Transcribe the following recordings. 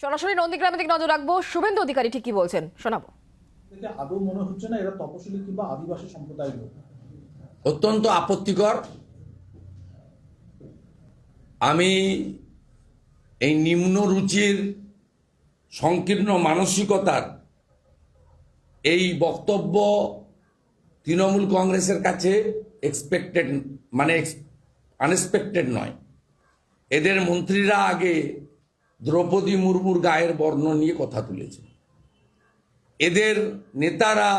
সরাসরি নন্দীগ্রামের দিকে নজর রাখব। শুভেন্দু অধিকারী ঠিকই বলছেন। শোনাবো। আদৌ মনে হচ্ছে না এরা তপশিলি কিংবা আদিবাসী সম্প্রদায়ের লোক? অত্যন্ত আপত্তিকর। আমি এই নিম্ন রুচির সংকীর্ণ মানসিকতার এই বক্তব্য তৃণমূল কংগ্রেসের কাছে এক্সপেক্টেড মানে আনএক্সপেক্টেড নয়। এদের মন্ত্রীরা আগে দ্রৌপদী মুর্মুর গায়ের বর্ণ নিয়ে কথা তুলেছে। এদের নেতারা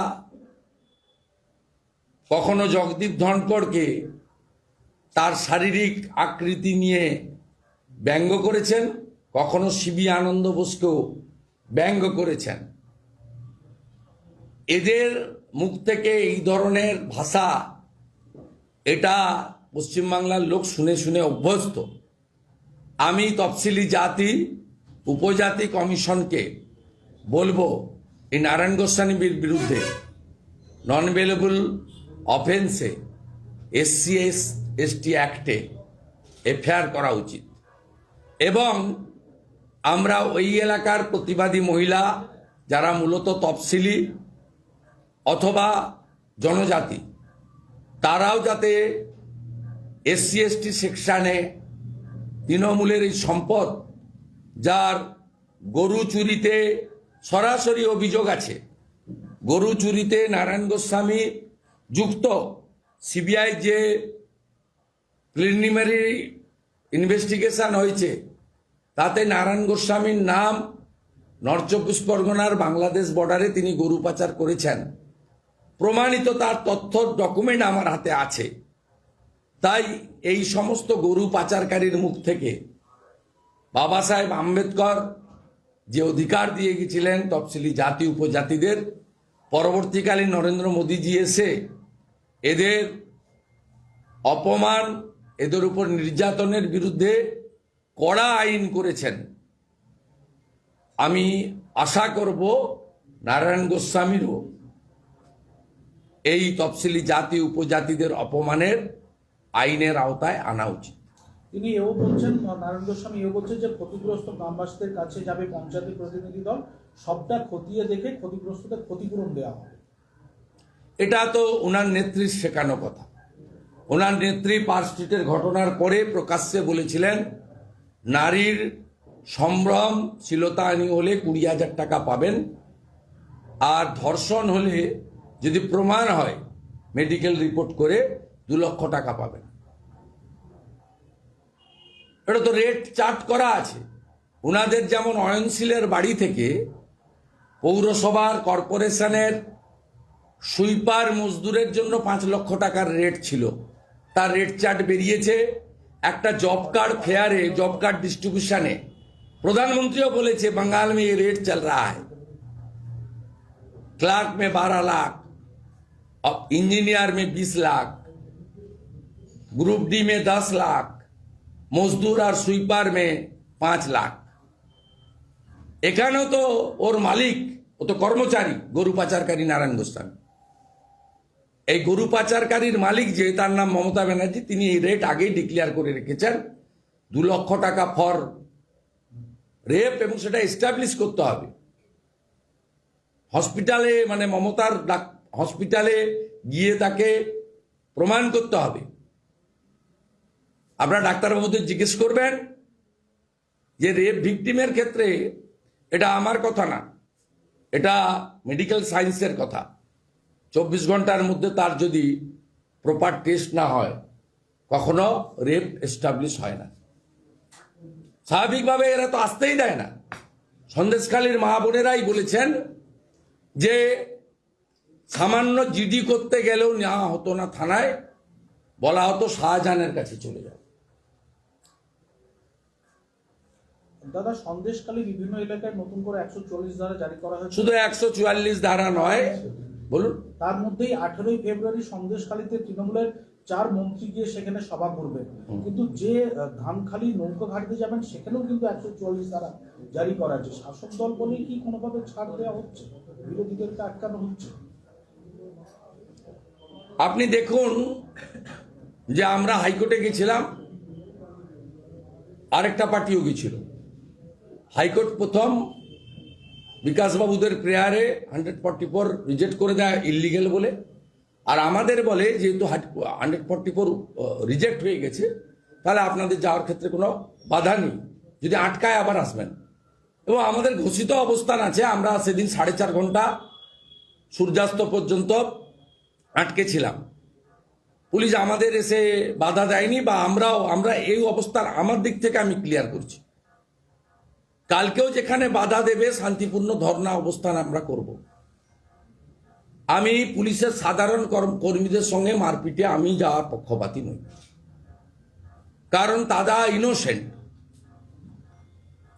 কখনো জগদীপ ধনকরকে তার শারীরিক আকৃতি নিয়ে ব্যঙ্গ করেছেন, কখনো শিবি আনন্দ বোসকেও ব্যঙ্গ করেছেন। এদের মুখ থেকে এই ধরনের ভাষা এটা পশ্চিমবাংলার লোক শুনে শুনে অভ্যস্ত। আমি তফসিলি জাতি উপজাতি কমিশনকে বলব এই নারায়ণ গোস্বামীর বিরুদ্ধে নন অ্যাভেলেবল অফেন্সে এসসি এস এসটি অ্যাক্টে এফআইআর করা উচিত। এবং আমরা ওই এলাকার প্রতিবাদী মহিলা যারা মূলত তফসিলি অথবা জনজাতি, তারাও যাতে এসসি এসটি সেকশানে তৃণমূলের এই সম্পদ যার গরু চুরিতে সরাসরি অভিযোগ আছে। গরু চুরিতে নারায়ণ গোস্বামী যুক্ত। সিবিআই যে প্রিলিমিনারি ইনভেস্টিগেশন হয়েছে, তাতে নারায়ণ গোস্বামীর নাম নর্থ পরগনার বাংলাদেশ বর্ডারে তিনি গরু পাচার করেছেন। প্রমাণিত তার তথ্য ডকুমেন্ট আমার হাতে আছে। তাই এই সমস্ত গরু পাচারকারীর মুখ থেকে বাবা সাহেব আম্বেদকর যে অধিকার দিয়ে গেছিলেন তফসিলি জাতি উপজাতিদের, পরবর্তীকালে নরেন্দ্র মোদীজি এসে এদের অপমান, এদের উপর নির্যাতনের বিরুদ্ধে কড়া আইন করেছেন। আমি আশা করব নারায়ণ গোস্বামীরও এই তফসিলি জাতি উপজাতিদের অপমানের আইনের আওতায় আনা উচিত। তিনি এও বলছেন নারায়ণ গোস্বামী এও বলছেন যে ক্ষতিগ্রস্ত গ্রামবাসীদের কাছে যাবে পঞ্চায়েতের প্রতিনিধি দল। সবটা খতিয়ে দেখে ক্ষতিগ্রস্তদের ক্ষতিপূরণ দেওয়া হবে। এটা তো ওনার নেত্রীর শেখানো কথা। ওনার নেত্রী পার্ক স্ট্রিটের ঘটনার পরে প্রকাশ্যে বলেছিলেন, নারীর সম্ভ্রম শ্লীলতাহানি হলে কুড়ি হাজার টাকা পাবেন, আর ধর্ষণ হলে যদি প্রমাণ হয়, মেডিকেল রিপোর্ট করে দু লক্ষ টাকা পাবেন। এটা তো রেট চার্ট করা আছে ওনাদের যেমন অয়নশীলের বাড়ি থেকে পৌরসভার কর্পোরেশনের সুইপার মজদুরের জন্য পাঁচ লক্ষ টাকার রেট ছিল তার রেট চার্ট বেরিয়েছে একটা জব কার্ড ফেয়ারে জব কার্ড ডিস্ট্রিবিউশনে প্রধানমন্ত্রীও বলেছে बंगाल में ये रेट चल रहा है क्लार्क में बारह लाख और इंजीनियर में बीस लाख ग्रुप डी में दस लाख মজদুর আর সুইপার মেয়ে পাঁচ লাখ। এখানেও তো ওর মালিক, ও তো কর্মচারী, গরু পাচারকারী নারায়ণ গোস্বামী। এই গরু পাচারকারীর মালিক, যে তার নাম মমতা ব্যানার্জি, তিনি এই রেট আগেই ডিক্লেয়ার করে রেখেছেন। দু লক্ষ টাকা ফর রেপ এবং সেটা এস্টাবলিশ করতে হবে। হসপিটালে মানে মমতার হসপিটালে গিয়ে তাকে প্রমাণ করতে হবে। আপনারা ডাক্তারবাবুদের জিজ্ঞেস করবেন যে রেপ ভিকটিমের ক্ষেত্রে এটা আমার কথা না, এটা মেডিকেল সায়েন্সের কথা। চব্বিশ ঘণ্টার মধ্যে তার যদি প্রপার টেস্ট না হয়, কখনো রেপ এস্টাবলিশ হয় না। স্বাভাবিকভাবে এরা তো আসতেই দেয় না। সন্দেশখালীর মা বোনেরাই বলেছেন যে সামান্য জিডি করতে গেলেও নেওয়া হতো না থানায়, বলা হতো শাহজাহানের কাছে চলে যাও। দাদা সন্দেশকালী বিভিন্ন এলাকায় নতুন করে একশো চল্লিশ ধারা জারি করা হয়েছে। শুধু একশো চুয়াল্লিশ ধারা নয় বলুন। তার মধ্যেই আঠেরোই ফেব্রুয়ারি সন্দেশখালীতে তৃণমূলের চার মন্ত্রী গিয়ে সেখানে সভা করবেন। কিন্তু যে আহ, ধানখালি নৌকা ঘাটতে যাবেন সেখানেও কিন্তু একশো চুয়াল্লিশ ধারা জারি করা আছে। শাসক দল বলে কি কোনোভাবে ছাড় দেওয়া হচ্ছে? বিরোধীদেরকে আটকানো হচ্ছে? আপনি দেখুন যে আমরা হাইকোর্টে গেছিলাম আরেকটা পার্টিও গেছিল। হাইকোর্ট প্রথম বিকাশবাবুদের প্রেয়ারে হান্ড্রেড ফর্টি ফোর রিজেক্ট করে দেয় ইলিগেল বলে। আর আমাদের বলে যেহেতু হান্ড্রেড ফর্টি ফোর রিজেক্ট হয়ে গেছে, তাহলে আপনাদের যাওয়ার ক্ষেত্রে কোনো বাধা নেই। যদি আটকায় আবার আসবেন। এবং আমাদের ঘোষিত অবস্থান আছে, আমরা সেদিন সাড়ে চার ঘণ্টা সূর্যাস্ত পর্যন্ত আটকে ছিলাম। পুলিশ আমাদের এসে বাধা দেয়নি বা আমরাও আমরা এই অবস্থার আমার দিক থেকে আমি ক্লিয়ার করছি। কালকেও যেখানে বাধা দেবে, শান্তিপূর্ণ ধর্ণা অবস্থান আমরা করব। আমি পুলিশের সাধারণ কর্ম- কর্মীদের সঙ্গে মারপিটে আমি যাওয়ার পক্ষপাতী নই। কারণ তারা ইনোসেন্ট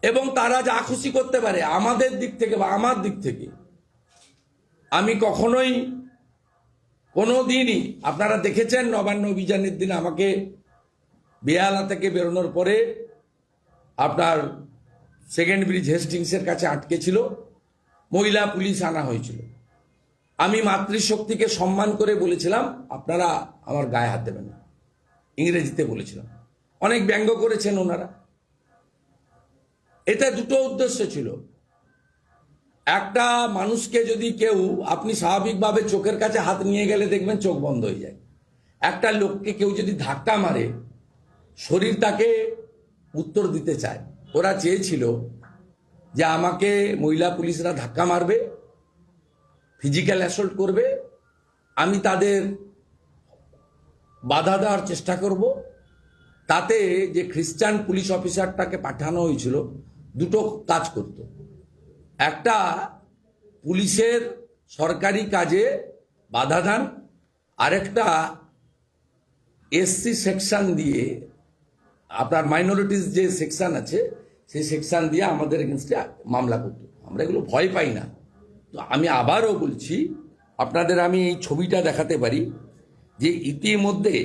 এবং তারা যা খুশি করতে পারে, আমাদের দিক থেকে বা আমার দিক থেকে। আমি কখনোই কোনো দিনই আপনারা দেখেছেন নবান্ন অভিযানের দিন আমাকে বেহালা থেকে বেরোনোর পরে আপনার সেকেন্ড ব্রিজ হেস্টিংসের কাছে আটকে ছিল, মহিলা পুলিশ আনা হয়েছিল। আমি মাতৃশক্তিকে সম্মান করে বলেছিলাম, আপনারা আমার গায়ে হাত দেবেন না। ইংরেজিতে বলেছিলাম। অনেক ব্যঙ্গ করেছেন ওনারা। এটা দুটো উদ্দেশ্য ছিল। একটা, মানুষকে যদি কেউ, আপনি স্বাভাবিকভাবে চোখের কাছে হাত নিয়ে গেলে দেখবেন চোখ বন্ধ হয়ে যায়। একটা লোককে কেউ যদি ধাক্কা মারে, শরীর তাকে উত্তর দিতে চায়। ওরা চেয়েছিল যে আমাকে মহিলা পুলিশরা ধাক্কা মারবে ফিজিক্যাল অ্যাসল্ট করবে, আমি তাদের বাধা দেওয়ার চেষ্টা করব। তাতে যে খ্রিস্টান পুলিশ অফিসারটাকে পাঠানো হয়েছিল, দুটো কাজ করত। একটা, পুলিশের সরকারি কাজে বাধা দান, আরেকটা, এসসি সেকশন দিয়ে, আপনার মাইনরিটিস যে সেকশন আছে সেই সেকশন দিয়ে আমাদের এগেনস্টে মামলা করতো। আমরা এগুলো ভয় পাই না। তো আমি আবারও বলছি, আপনাদের আমি এই ছবিটা দেখাতে পারি যে ইতিমধ্যে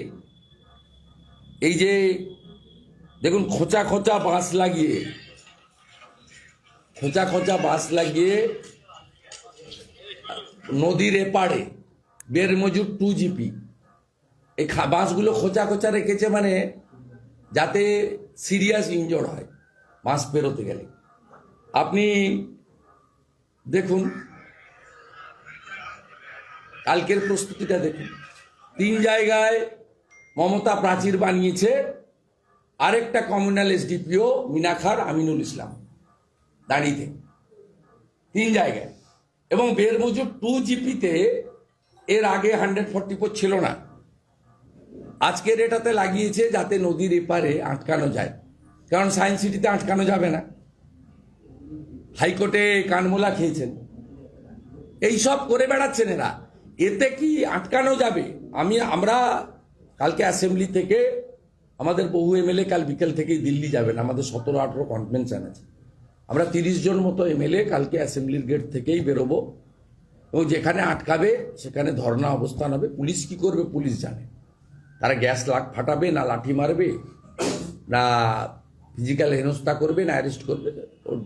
এই যে দেখুন, খোঁচা খোঁচা বাঁশ লাগিয়ে, খোঁচা খোঁচা বাঁশ লাগিয়ে নদীর এপাড়ে বেরমজুর টু জিপি এই বাঁশগুলো খোঁচা খোঁচা রেখেছে মানে যাতে সিরিয়াস ইনজোর হয়। বাঁশ পেরোতে গেলে। আপনি দেখুন, কালকের প্রস্তুতিটা দেখুন। তিন জায়গায় মমতা প্রাচীর বানিয়েছে, আরেকটা কমিউনাল এসডিপিও মিনাখার আমিনুল ইসলাম দাঁড়িয়ে তিন জায়গায়। এবং বেরমজুর টু জিপিতে এর আগে হান্ড্রেড ফর্টি ফোর ছিল না। আজকের এটাতে লাগিয়েছে যাতে নদীর এপারে আটকানো যায়। কারণ সায়েন্স সিটিতে আটকানো যাবে না। হাইকোর্টে কানমোলা খেয়েছেন। এইসব করে বেড়াচ্ছেন এরা। এতে কি আটকানো যাবে? আমি, আমরা কালকে অ্যাসেম্বলি থেকে, আমাদের বহু এমএলএ কাল বিকেল থেকেই দিল্লি যাবেন। আমাদের সতেরো, আঠেরো কনভেনশন আছে। আমরা তিরিশ জন মতো এমএলএ কালকে অ্যাসেম্বলির গেট থেকেই বেরোবো। এবং যেখানে আটকাবে, সেখানে ধর্ণা অবস্থান হবে। পুলিশ কি করবে, পুলিশ জানে। তারা গ্যাস লাগ ফাটাবে, না লাঠি মারবে, না ফিজিক্যাল হেনস্থা করবে না অ্যারেস্ট করবে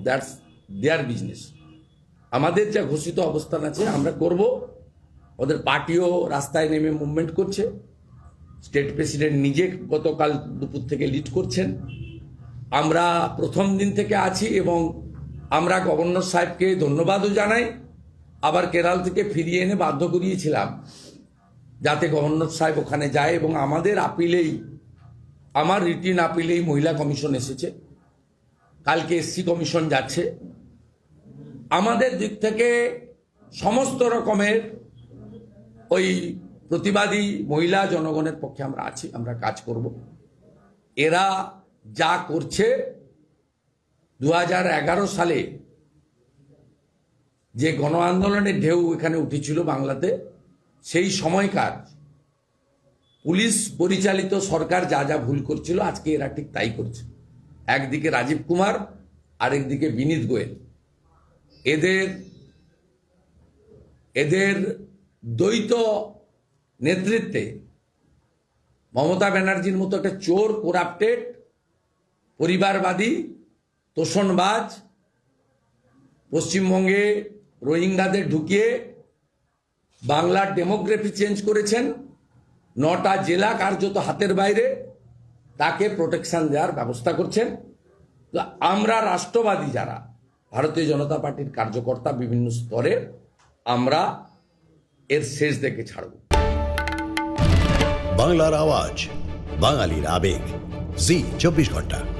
দ্যাটস দেয়ার বিজনেস আমাদের যা ঘোষিত অবস্থান আছে, আমরা করব। ওদের পার্টিও রাস্তায় নেমে মুভমেন্ট করছে। স্টেট প্রেসিডেন্ট নিজে গতকাল দুপুর থেকে লিড করছেন। আমরা প্রথম দিন থেকে আছি এবং আমরা গভর্নর সাহেবকে ধন্যবাদও জানাই। আবার কেরাল থেকে ফিরিয়ে এনে বাধ্য করিয়েছিলাম। যাতে গভর্নর সাহেব ওখানে যায় এবং আমাদের আপিলেই আমার রিটিন আপিলেই মহিলা কমিশন এসেছে। কালকে এসসি কমিশন যাচ্ছে। আমাদের দিক থেকে সমস্ত রকমের ওই প্রতিবাদী মহিলা জনগণের পক্ষে আমরা আছি, আমরা কাজ করব। এরা যা করছে দু হাজার এগারো সালে যে গণ আন্দোলনের ঢেউ এখানে উঠেছিল বাংলাতে, সেই সময়কার পুলিশ পরিচালিত সরকার যা যা ভুল করছিল, আজকে এরা ঠিক তাই করছে। একদিকে রাজীব কুমার, আরেকদিকে বিনীত গোয়েল। এদের এদের দ্বৈত নেতৃত্বে মমতা ব্যানার্জির মতো একটা চোর কোরাপ্টেড, পরিবারবাদী, তোষণবাজ, পশ্চিমবঙ্গে রোহিঙ্গাদের ঢুকিয়ে বাংলার ডেমোগ্রাফি চেঞ্জ করেছেন। নটা জেলা কার্যত হাতের বাইরে, তাকে প্রোটেকশন দেওয়ার ব্যবস্থা করছেন। তো আমরা রাষ্ট্রবাদী যারা, ভারতীয় জনতা পার্টির কার্যকর্তা বিভিন্ন স্তরে, আমরা এর শেষ দেখে ছাড়ব। বাংলার আওয়াজ, বাঙালির আবেগ। জি, চব্বিশ ঘণ্টা।